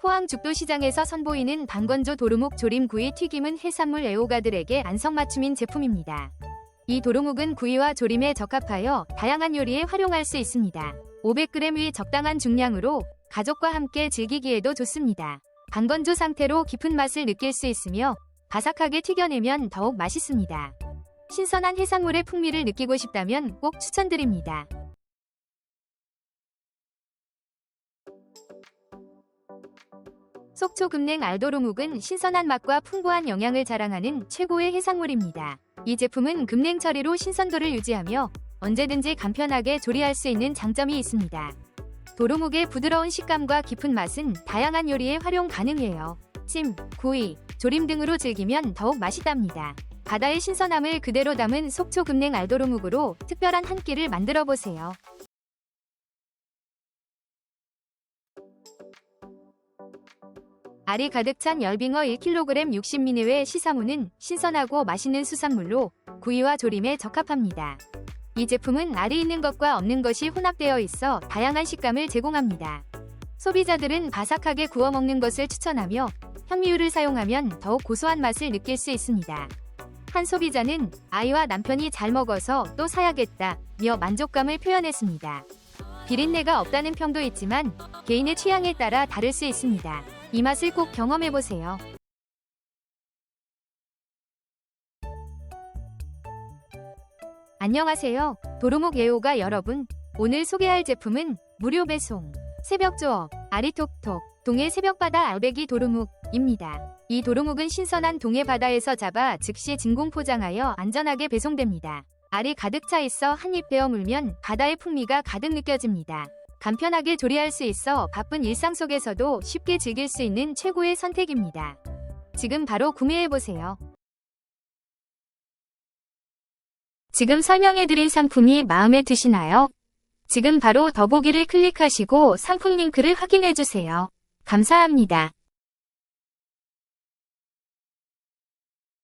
포항 죽도시장에서 선보이는 방건조 도루묵 조림 구이 튀김은 해산물 애호가들에게 안성맞춤인 제품입니다. 이 도루묵은 구이와 조림에 적합하여 다양한 요리에 활용할 수 있습니다. 500g 위 적당한 중량으로 가족과 함께 즐기기에도 좋습니다. 방건조 상태로 깊은 맛을 느낄 수 있으며 바삭하게 튀겨내면 더욱 맛있습니다. 신선한 해산물의 풍미를 느끼고 싶다면 꼭 추천드립니다. 속초금냉 알도루묵은 신선한 맛과 풍부한 영양을 자랑하는 최고의 해산물입니다. 이 제품은 금냉 처리로 신선도를 유지하며 언제든지 간편하게 조리할 수 있는 장점이 있습니다. 도루묵의 부드러운 식감과 깊은 맛은 다양한 요리에 활용 가능해요. 찜, 구이, 조림 등으로 즐기면 더욱 맛있답니다. 바다의 신선함을 그대로 담은 속초 금냉 알도루묵으로 특별한 한 끼를 만들어 보세요. 알이 가득 찬 열빙어 1kg 60ml 외 시사무는 신선하고 맛있는 수산물로 구이와 조림에 적합합니다. 이 제품은 알이 있는 것과 없는 것이 혼합되어 있어 다양한 식감을 제공합니다. 소비자들은 바삭하게 구워 먹는 것을 추천하며 현미유를 사용하면 더욱 고소한 맛을 느낄 수 있습니다. 한 소비자는 아이와 남편이 잘 먹어서 또 사야겠다며 만족감을 표현했습니다. 비린내가 없다는 평도 있지만 개인의 취향에 따라 다를 수 있습니다. 이 맛을 꼭 경험해보세요. 안녕하세요. 도루묵 예호가 여러분. 오늘 소개할 제품은 무료 배송, 새벽 조업, 아리톡톡, 동해 새벽바다 알배기 도루묵입니다. 이 도루묵은 신선한 동해 바다에서 잡아 즉시 진공 포장하여 안전하게 배송됩니다. 알이 가득 차 있어 한입 베어 물면 바다의 풍미가 가득 느껴집니다. 간편하게 조리할 수 있어 바쁜 일상 속에서도 쉽게 즐길 수 있는 최고의 선택입니다. 지금 바로 구매해보세요. 지금 설명해드린 상품이 마음에 드시나요? 지금 바로 더보기를 클릭하시고 상품 링크를 확인해주세요. 감사합니다.